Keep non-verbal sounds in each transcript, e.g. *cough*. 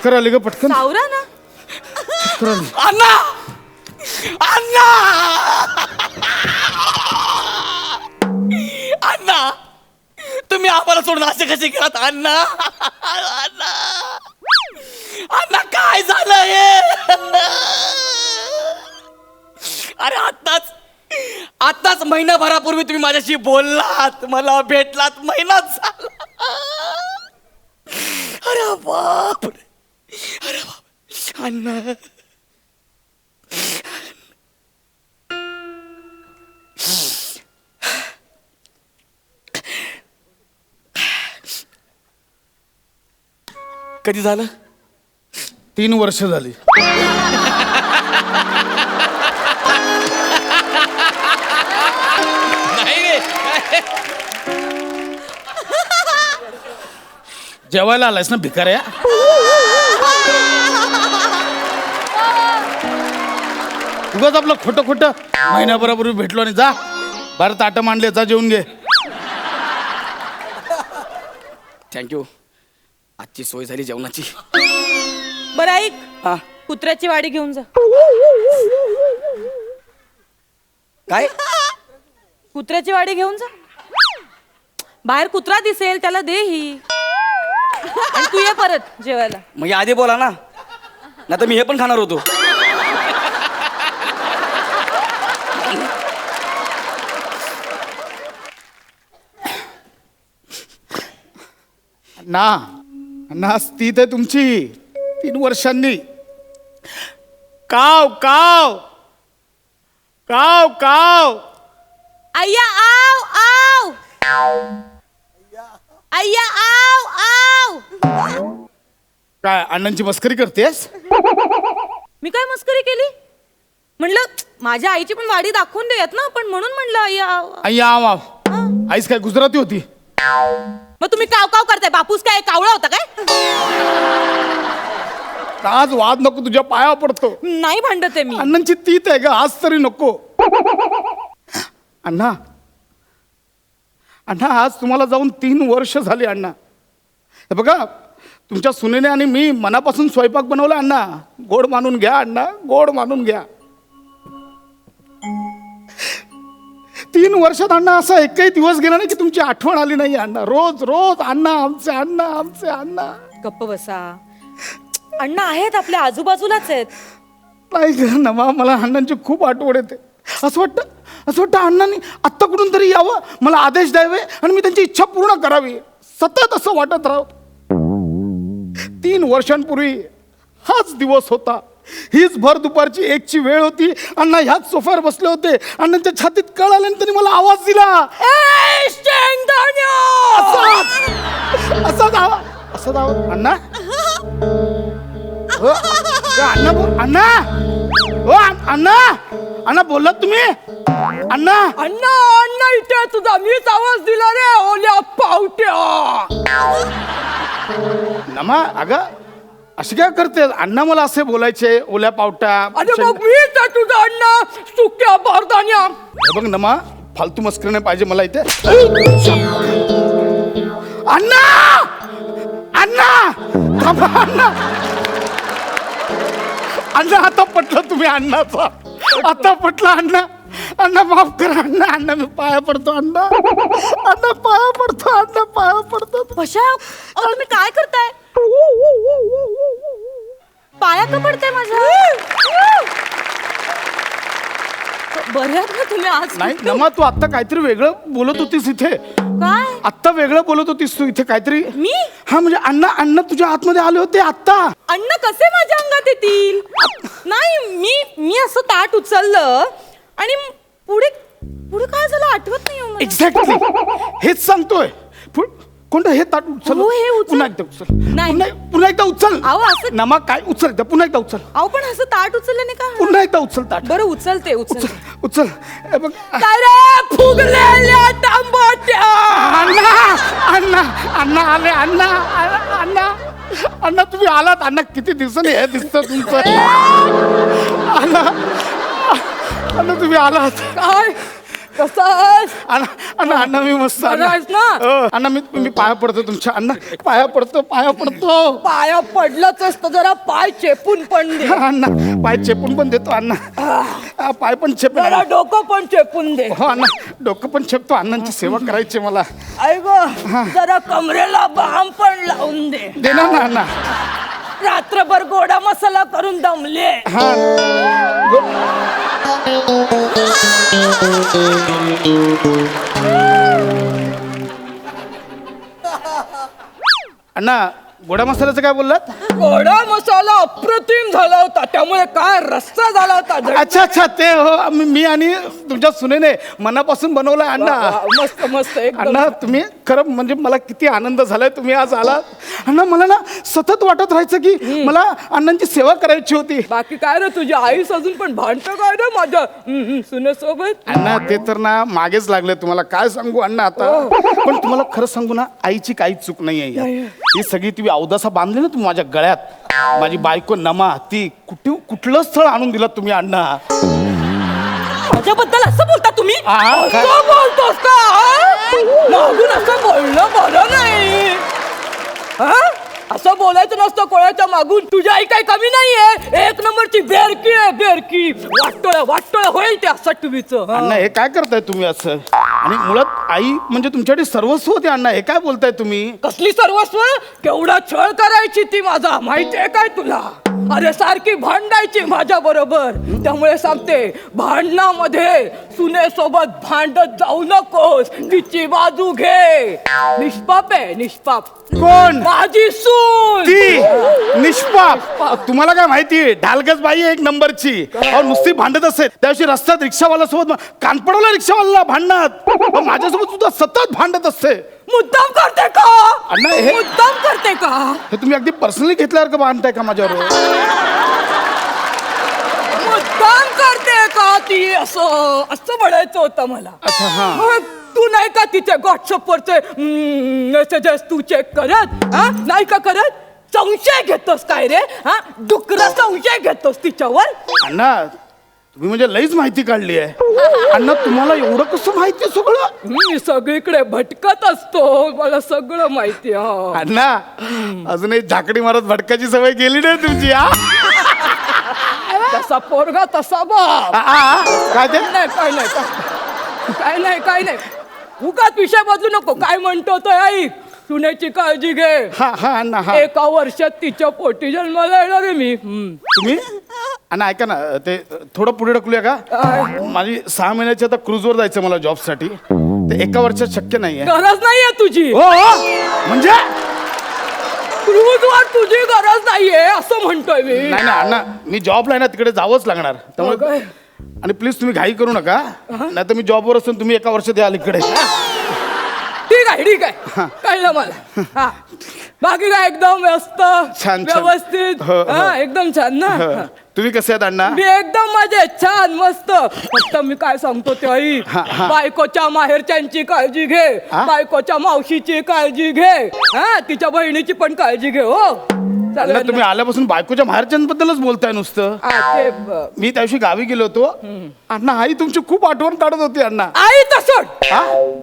चक्कर आली ग पटकन. सावरा ना. चक्कर आली. अण्णा! अण्णा! अण्णा! तुम्ही आम्हाला सोडून असे कसे गेलात अण्णा! अण्णा! अण्णा काय झालं हे? अरे आत्ताच आत्ताच महिनाभरापूर्वी तुम्ही माझ्याशी बोललात. मला भेटलात महिनाच झाला. अरे बाप अरे बाप. अण्णा. कधी झालं? तीन वर्ष झाली. नाही रे. जेवायला आलायस ना भिकाऱ्या *laughs* उगाच आपलं खोटं खोटं. महिन्याभरापूर्वी भेटलो आणि जा. बारा ताटं मांडले जा जेवून घे. थँक्यू आजची सोय झाली जेवणाची. बरं ऐक. हा. कुत्र्याची वाडी घेऊन जा. काय? कुत्र्याची वाडी घेऊन जा. बाहेर कुत्रा दिसेल त्याला दे ही. आणि तू ये परत जेवायला. मग हे आधी बोला ना. नाही तर मी हे पण खाणार होतो. ना ना स्थित आहे तुमची तीन वर्षांनी. काव काव काव काव. अय्या आव आव. अय्या आव आव. काय अण्णांची मस्करी करतेस? मी काय मस्करी केली? म्हणलं माझ्या आईची पण वाडी दाखवून देऊयात ना पण म्हणून म्हणलं अय्या आव आव. आई आव आव. आईस काय गुजराती होती? मग तुम्ही काव काव करताय. बापूस काय कावळा होता काय? आज वाद नको तुझ्या पाया पडतो. नाही भांडत आहे मी. अण्णांची तीत आहे ग आज तरी नको. अण्णा अण्णा आज तुम्हाला जाऊन तीन वर्ष झाली अण्णा. हे बघा तुमच्या सुनेने आणि मी मनापासून स्वयंपाक बनवला अण्णा. गोड मानून घ्या अण्णा. गोड मानून घ्या. तीन वर्षात अण्णा असा एकही दिवस गेला नाही की तुमची आठवण आली नाही अण्णा. रोज रोज अण्णा आमचे अण्णा आमचे अण्णा. गप्प बसा. अण्णा आहेत आपल्या आजूबाजूलाच आहेत. नाही ग नमा मला अण्णांची खूप आठवण येते. असं वाटतं असं वाटतं अण्णांनी आत्ता कुठून तरी यावं मला आदेश द्यावे आणि मी त्यांची इच्छा पूर्ण करावी. सतत असं वाटत राह तीन वर्षांपूर्वी हाच दिवस होता. हीच भर दुपारची एकची वेळ होती. अण्णा ह्याच सोफ्यावर बसले होते. अण्णांच्या छातीत कळ आले त्यांनी मला आवाज दिला. आवाज अण्णा? हो, अण्णा अण्णा? हो अ- अण्णा? अण्णा बोललात तुम्ही? अण्णा? अण्णा अण्णा इथे तुझा. मीच आवाज दिला रे ओल्या पावट्या. नमा अगं अशी काय करते? अण्णा मला असे बोलायचे ओल्या पावटा अरे मग मीच आहे तुझा अण्णा? सुक्या बारदान्या हे बघ नमा फालतू मस्करी नाही पाहिजे मला इथे. अण्णा! अण्णा! थांबा, अण्णा. अण्णा आता पटलं तुम्ही अण्णाचा. आता पटलं अण्णा. अण्णा माफ करा अण्णा. अण्णा मी पाया पडतो अण्णा. अण्णा पाया पडतो अण्णा पाया पडतो. पशा अहो, तुम्ही काय करताय? पाया का पडताय माझ्या बरे आहात ना तुम्ही आज नाही नमा तू आता काहीतरी वेगळं बोलत होतीस इथे. काय? आत्ता वेगळं बोलत होतीस तू इथे काहीतरी. मी? हा म्हणजे अण्णा अण्णा तुझ्या आतमध्ये आले होते आत्ता. अन्न कसे माझ्या अंगात येतील? नाही मी मी असं ताट उचललं आणि पुढे पुढे काय झालं आठवत नाही हो मला. एक्झॅक्टली हेच सांगतोय. कोणतं हे ताट उचल. हो, हे उचल. पुन्हा एकदा उचल. नाही. पुन्हा पुन्हा एकदा उचल. अहो, असं- नमा काय उचल एकदा पुन्हा एकदा उचल. अहो पण असं ताट उचलल्याने काय होणार? पुन्हा एकदा उचल ताट. बरं उचलते उचलते. उचल. हे बघ. अरे फुगलेल्या तांबाट्या. अण्णा अण्णा अण्णा आले अण्णा अण्णा अण्णा अण्णा तुम्ही आलात. अण्णा किती दिवसांनी हे दिसतं तुमचं? अण्णा अण्णा तुम्ही आलात. काय? कसा आहेस अण्णा अण्णा अण्णा मी मस्त बरा आहेस ना? हो, अण्णा मी मी पाया पडतो तुमच्या अण्णा पाया पडतो पाया पडतो. पाया पडलंच असतं जरा पाय चेपून पण दे. *laughs* अण्णा पाय चेपून पण देतो अण्णा. हा, पाय पण चेपून जरा डोकं पण चेपून दे. हो अण्णा डोकं पण चेपतो अण्णांची सेवा करायची मला. ऐक जरा कमरेला बाम पण लावून दे. देणार ना अण्णा रात्रभर गोडा मसाला करून दमले हा. गो- अण्णा गोडा मसाल्याचं काय बोललात? गोडा मसाला अप्रतिम झाला होता. त्यामुळे काय रस्सा झाला होता अच्छा अच्छा ते हो मी मी आणि तुमच्या सुनेने मनापासून बनवलाय अण्णा. वा, मस्त मस्त एकदम. अण्णा तुम्ही खरं म्हणजे मला किती आनंद झालाय तुम्ही आज आलात. अण्णा मला ना सतत वाटत राहायचं की मला अण्णांची सेवा करायची होती. बाकी काय रे तुझी आईस अजून पण भांडतं काय रे माझ्या? हम्म, हम्म, सुनेसोबत? अण्णा ते तर ना मागेच लागले. तुम्हाला काय सांगू अण्णा आता? पण तुम्हाला खरं सांगू ना आईची काहीच चूक नाही आहे. यात. ही सगळी तुम्ही अवदासा बांधली ना तुम्ही माझ्या गळ्यात. माझी बायको नमा ती कुठे कुठलं स्थळ आणून दिलं तुम्ही अण्णा? माझ्याबद्दल असं बोलता तुम्ही? काय? असं बोलतोस का? आ? मागून असं बोलणं बरं नाही. हा? असं बोलायचं नसतं कोणाच्या मागून. तुझी आई काही कमी नाहीये. एक नंबरची बेरकी आहे बेरकी. वाटतोय वाटतोय होईल त्या सटवीचं अण्णा हे काय करताय तुम्ही असं? आणि मुळात आई म्हणजे तुमच्याकडे सर्वस्व होते अण्णा. हे काय बोलताय तुम्ही? कसली सर्वस्व? केवढा छळ करायची ती माझा. माहितीये काय तुला? अरे सारखी भांडायची माझ्या बरोबर. त्यामुळे सांगते भांडणामध्ये सुनेसोबत भांडत जाऊ नकोस. तिची बाजू घे. निष्पाप आहे निष्पाप. कोण? माझी सून. ती? निष्पाप. तुम्हाला काय माहिती? ढालगज बाई आहे एक नंबरची. अहो, नुसती भांडत असेल. त्याविषयी रस्त्यात रिक्षावाला सोबत कानपडवला रिक्षावाला भांडणात. अहो, माझ्यासोबत सुद्धा सतत भांडत असते. मुद्दाम करते का? अण्णा, हे- मुद्दाम करते का? हे तुम्ही अगदी पर्सनली घेतल्यावर का भांडताय का माझ्यावर? मुद्दाम करते का ती? असं असं म्हणायचं होतं मला. अच्छा हा. मग तू नाही का तिचे व्हॉट्सअपवरचे मेसेजेस तू चेक करत हा? नाही का करत? संशय घेतोस काय रे हा? डुकरा संशय घेतोस तिच्यावर? अण्णा तुम्ही म्हणजे लईच माहिती काढली आहे. अण्णा तुम्हाला एवढं कसं माहिती आहे सगळं? मी सगळीकडे भटकत असतो. मला सगळं माहिती हा. अण्णा अजूनही झाकडी मारत भटकाची सवय गेली नाही तुमची हा? तसा पोरगा तसा बाप. आ, आ, आ, काय ते? नाही काय नाही काय- काय नाही काय नाही. उगाच विषय बदलू नको. काय म्हणतो तो ऐक सुनेची काळजी घे. हा हा अण्णा हा. एका वर्षात तिच्या पोटी जन्माला येणार आहे मी. हम्म. तुम्ही? अण्णा ऐका ना ते थोडं पुढे ढकलूया का? माझी सहा महिन्याची आता क्रूजवर जायचं मला जॉबसाठी. ते एका वर्षात शक्य नाहीये. गरज नाहीये तुझी. हो हो. म्हणजे? क्रूजवर तुझी गरज नाहीये असं म्हणतोय मी. नाही ना अण्णा मी जॉबला आहे ना तिकडे जावंच लागणार. त्यामुळे? आणि प्लीज तुम्ही घाई करू नका. नाही तर मी जॉबवर असून तुम्ही एका वर्षात याल इकडे. ठीक आहे ठीक आहे. कळलं मला. हा. बाकी काय? एकदम व्यस्त छान. व्यवस्थित. हो, हो. हा, एकदम छान ना. हं. तुम्ही कसे आहेत अण्णा? मी एकदम मजेत छान मस्त. फक्त मी काय सांगतो ते आई? हा, हा. बायकोच्या माहेरच्यांची काळजी घे. हा? बायकोच्या मावशीची काळजी घे. हा तिच्या बहिणीची पण काळजी घे हो. तुम्ही? आल्यापासून बायकोच्या बाहेरच्यांबद्दलच बोलताय नुसतं. ते ब- मी त्या दिवशी गावी गेलो होतो. अण्णा आई तुमची खूप आठवण काढत होती अण्णा. आई तसं हा?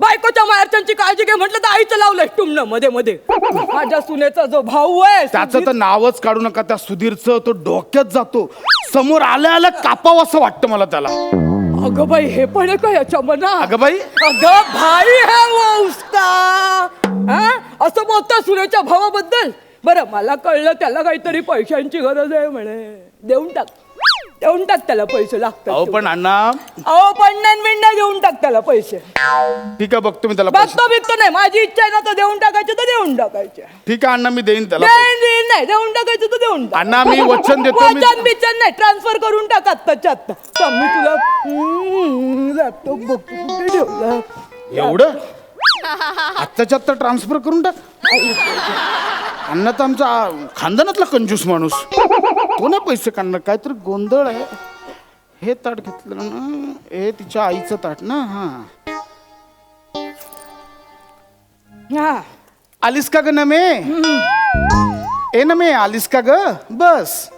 बायकोच्या माहेरच्यांची काळजी घे म्हटलं तर आईचं लावलंय टुमणं मध्ये मध्ये. माझ्या सुनेचा जो भाऊ आहे त्याचं तर नावच काढू नका त्या सुधीरचं तो डोक्यात जातो. समोर आल्या आल्या कापावं असं वाटतं मला त्याला. अगं बाई हे पण आहे का याच्या मना अगं बाई? अगं भाई है वो उसका हा? असं बोलता सुनेच्या भावाबद्दल? बरं मला कळलं त्याला काहीतरी पैशांची गरज आहे म्हणे. देऊन टाक. देऊन टाक त्याला पैसे लागतात अहो पण अण्णा. अहो पन्नान मिंडा देऊन टाक त्याला पैसे. ठीक आहे बघतो मी त्याला पैसे. बघतो बिकतो नाही. माझी इच्छा आहे ना तर देऊन टाकायचे तर देऊन टाकायचे. ठीक आहे अण्णा मी देईन त्याला पैसे. देईन नाही. देऊन टाकायचं तर देऊन टाक. अण्णा मी वचन देतो मी वचन बिचन नाही. ट्रान्सफर करून टाक आत्ताच्या आत्ता. थांब, मी तुला लॅपटॉप बघतो कुठे ठेवला? एवढं? आत्ताच्या आत्ता ट्रान्सफर करून टाक. अण्णा तर आमचा खानदानातला कंजूस माणूस. तो ना पैसे काढणार काहीतरी गोंधळ आहे. हे ताट घेतलं ना हे तिच्या आईचं ताट ना हा. हा. आलीस का ग नमे? ए नमे आलीस का ग? बस.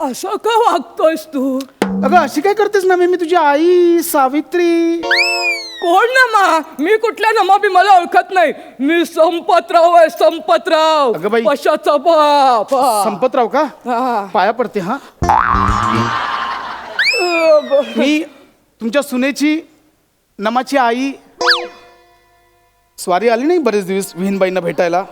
असं का वागतोयस तू? अगं अशी काय करतेस ना मी मी तुझी आई सावित्री. कोण नमा मी? कुठल्या नमा बी मला ओळखत नाही. मी संपतराव आहे संपतराव. अगं बाई. पशाचा बाप? हा. संपतराव का? हा. पाया पडते हा. अ, ब- मी तुमच्या सुनेची नमाची आई. स्वारी आली नाही बरेच दिवस विहीनबाईंना भेटायला?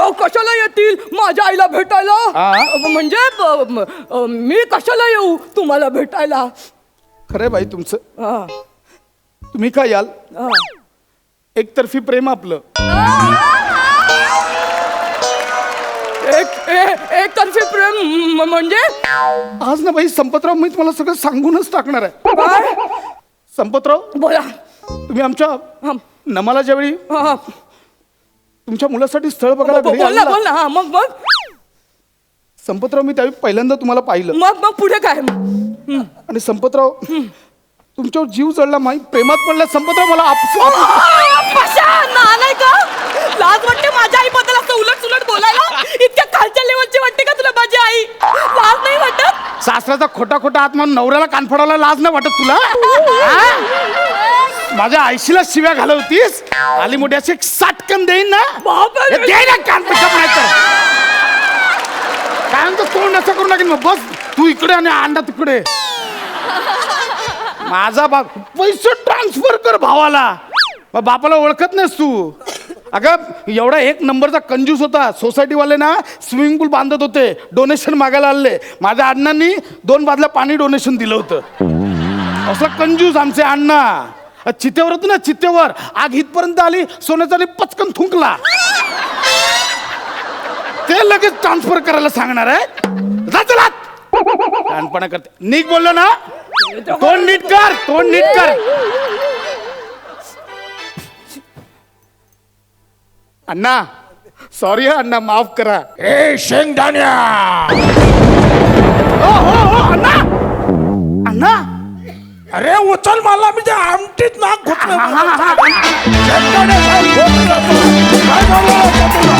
कशाला येतील? माझ्या आईला भेटायला? हा? म्हणजे ब- म- अ, मी कशाला येऊ तुम्हाला भेटायला? खरंय बाई तुमचं. हा, तुम्ही काय याल? हा. एकतर्फी प्रेम आपलं. एक ए- एकतर्फी प्रेम म- म्हणजे? आज ना बाई संपतराव मी तुम्हाला सगळं सांगूनच टाकणार आहे. काय? संपतराव? बोला. तुम्ही आमच्या हा, नमाला ज्यावेळी हा. तुमच्या मुलासाठी स्थळ बघायला ब- घरी बोल ना आलेला, बोल ना हा, मग मग. संपतराव मी त्यावेळी पहिल्यांदा तुम्हाला पाहिलं. मग मग पुढे काय. आणि संपतराव तुमच्यावर जीव जळला माही प्रेमात पडला. संपतराव मला आपस- आपस- पशा, नालाय का लाज वाटते माझ्या आई बद्दल असं उलट सुलट बोलायला? इतक्या खालच्या लेवलची वाटते का तुला माझी आई? लाज नाही वाटत? सासऱ्याचा खोटा खोटा आत्मा नवऱ्याला कानफडायला लाज नाही वाटत तुला? हा? *laughs* माझ्या आईशीला शिव्या घालवतीस? आली मोठी अशी एक साटकन देईन ना? बापरे. दे ना नाही तर. काय म्हणतो तोंड असं करू लागेल मग बस तू इकडे आणि अंडा तिकडे. माझा बाप पैसे ट्रान्सफर कर भावाला. मग बापाला ओळखत नाहीस तू. अगं एवढा एक नंबरचा कंजूस होता. सोसायटीवाले ना स्विमिंग पूल बांधत होते. डोनेशन मागायला आले. माझ्या अण्णांनी दोन बादल्या पाणी डोनेशन दिलं होतं. असं कंजूस आमचे अण्णा. चितेवर होतं ना चितेवर आग इथपर्यंत आली सोन्याचा पचकन थुंकला. ते लगेच ट्रान्सफर करायला सांगणार आहे. जा चला. लहानपणा करते. नीट बोललो ना? तोंड नीट कर तोंड नीट कर. अण्णा सॉरी अण्णा माफ करा. ए शेंगदाण्या! हो हो हो अण्णा! अण्णा! अरे उचल मला मी ते आमटीत नाक घुसलं. शेंगदाण्याचा घोट जातो. काय झालं होतं तुला?